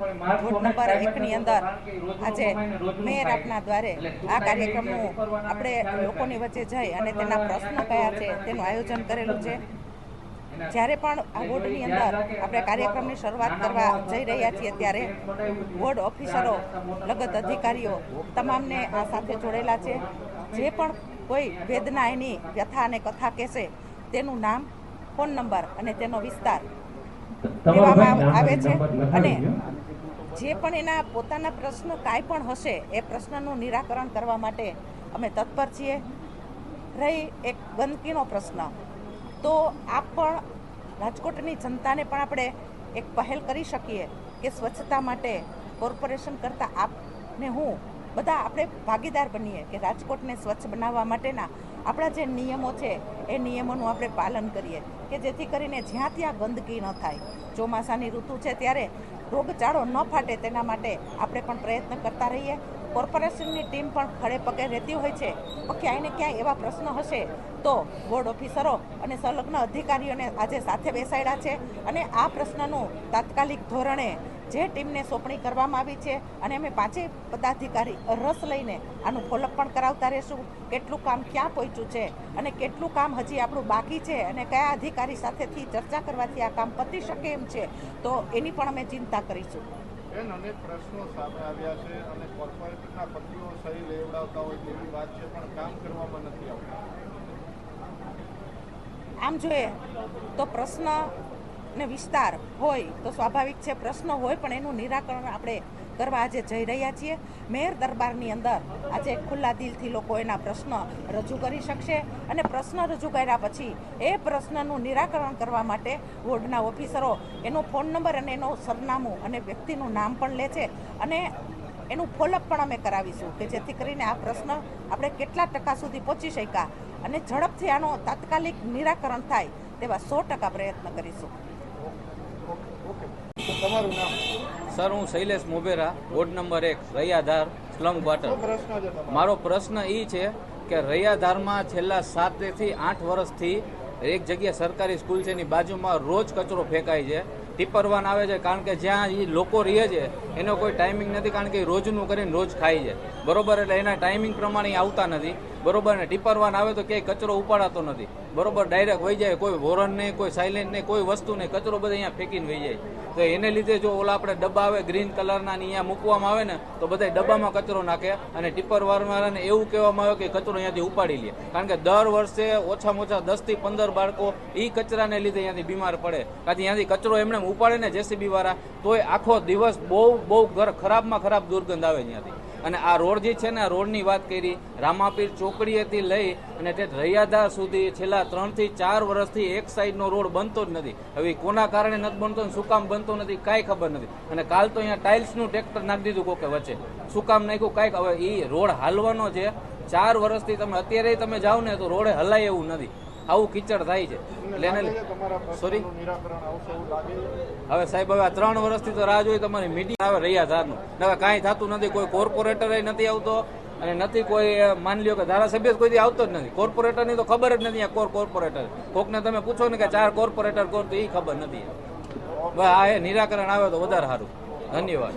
Ward number એકની અંદર આજે મેયર આપના દ્વારે આ કાર્યક્રમનું આપણે લોકોની વચ્ચે જઈ અને તેના પ્રશ્નો કયા છે તેનું આયોજન કરેલું છે. જ્યારે પણ આ વોર્ડની અંદર આપણે કાર્યક્રમની શરૂઆત કરવા જઈ રહ્યા છીએ ત્યારે વોર્ડ ઓફિસરો લગત અધિકારીઓ તમામને આ સાથે જોડેલા છે. જે પણ કોઈ વેદના એની વ્યથા અને કથા કહેશે તેનું નામ ફોન નંબર અને તેનો વિસ્તાર કહેવામાં આવે છે અને જે પણ એના પોતાના પ્રશ્ન કાંઈ પણ હશે, એ પ્રશ્નનું નિરાકરણ કરવા માટે અમે તત્પર છીએ. રહી એક ગંદકીનો પ્રશ્ન. તો આપ પણ રાજકોટની જનતાને પણ આપણે એક પહેલ કરી શકીએ કે સ્વચ્છતા માટે કોર્પોરેશન કરતાં આપને હું બધા આપણે ભાગીદાર બનીએ કે રાજકોટને સ્વચ્છ બનાવવા માટેના આપણા જે નિયમો છે, એ નિયમોનું આપણે પાલન કરીએ કે જેથી કરીને જ્યાં ત્યાં ગંદકી ન થાય. ચોમાસાની ઋતુ છે ત્યારે રોગચાળો ન ફાટે તેના માટે આપણે પણ પ્રયત્ન કરતા રહીએ. કોર્પોરેશનની ટીમ પણ ખડે પગે રહેતી હોય છે. તો ક્યાંય ને ક્યાંય એવા પ્રશ્નો હશે તો બોર્ડ ઓફિસરો અને સંલગ્ન અધિકારીઓને આજે સાથે બેસાડ્યા છે અને આ પ્રશ્નનું તાત્કાલિક ધોરણે જે ટીમને સોંપણી કરવામાં આવી છે અને અમે પાંચેય પદાધિકારી રસ લઈને આનું ફોલોઅપ પણ કરાવતા રહેશું. કેટલું કામ ક્યાં પહોંચ્યું છે અને કેટલું કામ હજી આપણું બાકી છે અને કયા અધિકારી સાથેથી ચર્ચા કરવાથી આ કામ પતી શકે એમ છે તો એની પણ અમે ચિંતા કરીશું. બેન અનેક પ્રશ્નો સામે આવ્યા છે અને કોર્પોરેટના પતિઓ સહી લેવડાવતા હોય તેવી વાત છે, પણ કામ કરવામાં નથી આવતા. આમ જોઈએ તો પ્રશ્ન ને વિસ્તાર હોય તો સ્વાભાવિક છે, પ્રશ્ન હોય પણ એનું નિરાકરણ આપણે કરવા આજે જઈ રહ્યા છીએ. મેયર દરબારની અંદર આજે ખુલ્લા દિલથી લોકો એના પ્રશ્ન રજૂ કરી શકશે અને પ્રશ્ન રજૂ કર્યા પછી એ પ્રશ્નનું નિરાકરણ કરવા માટે વોર્ડના ઓફિસરો એનો ફોન નંબર અને એનું સરનામું અને વ્યક્તિનું નામ પણ લે છે અને એનું ફોલોઅપ પણ અમે કરાવીશું કે જેથી કરીને આ પ્રશ્ન આપણે કેટલા ટકા સુધી પહોંચી શક્યા અને ઝડપથી આનો તાત્કાલિક નિરાકરણ થાય તેવા સો ટકા પ્રયત્ન કરીશું. તમારું નામ? સર હું શૈલેષ મોભેરા વોર્ડ નંબર એક રૈયાધાર સ્લમ ક્વાર્ટર. મારો પ્રશ્ન એ છે કે રૈયાધારમાં છેલ્લા સાતથી આઠ વર્ષથી એક જગ્યા સરકારી સ્કૂલ છે એની બાજુમાં રોજ કચરો ફેંકાય છે. ટીપર વાન આવે છે કારણ કે જ્યાં એ લોકો રહે છે, એનો કોઈ ટાઈમિંગ નથી કારણ કે રોજનું કરીને રોજ ખાય છે. બરોબર એટલે એના ટાઈમિંગ પ્રમાણે આવતા નથી. બરોબર ને ટીપર વાન આવે તો ક્યાંય કચરો ઉપાડાતો નથી. બરોબર ડાયરેક્ટ વહી જાય, કોઈ વોરન નહીં કોઈ સાયલેન્ટ નહીં કોઈ વસ્તુ નહીં કચરો બધા અહીંયા ફેંકીને વહી જાય. તો એને લીધે જો ઓલા આપણે ડબ્બા આવે ગ્રીન કલરના અહીંયા મૂકવામાં આવે ને, તો બધા ડબ્બામાં કચરો નાખે અને ટીપર વાળાને એવું કહેવામાં આવે કે કચરો અહીંયાથી ઉપાડી લે. કારણ કે દર વર્ષે ઓછામાં ઓછા દસથી પંદર બાળકો એ કચરાને લીધે અહીંયાથી બીમાર પડે. કાંથી અહીંયાથી કચરો એમને ઉપાડે ને જેસીબી વાળા, તોય આખો દિવસ બહુ બહુ ખરાબમાં ખરાબ દુર્ગંધ આવે ત્યાંથી. અને આ રોડ જે છે ને, આ રોડની વાત કરી, રામાપીર ચોકડીએથી લઈ અને તે રૈયાધાર સુધી છેલ્લા ત્રણથી ચાર વર્ષથી એક સાઈડનો રોડ બનતો જ નથી. હવે કોના કારણે નથી બનતો શું કામ બનતો નથી, કાંઈ ખબર નથી. અને કાલ તો અહીંયા ટાઇલ્સનું ટ્રેક્ટર નાખી દીધું કોકે વચ્ચે. શું કામ નાખ્યું, કાંઈક હવે એ રોડ હાલવાનો છે. ચાર વર્ષથી તમે, અત્યારે તમે જાઓ ને તો રોડે હલાય એવું નથી. આવું કિચડ થાય છે. એટલે સોરી હવે સાહેબ હવે ત્રણ વર્ષથી તો રાહ જોઈ તમારી મીટિંગ આવે રહ્યા ધારનું. હવે કાંઈ થતું નથી કોઈ કોર્પોરેટર નથી આવતો અને નથી કોઈ માની લ્યો કે ધારાસભ્ય કોઈ આવતો જ નથી. કોર્પોરેટરની તો ખબર જ નથી આ કોર કોર્પોરેટર કોકને તમે પૂછો ને કે ચાર કોર્પોરેટર કોણ તો એ ખબર નથી. આ નિરાકરણ આવે તો વધારે સારું. ધન્યવાદ.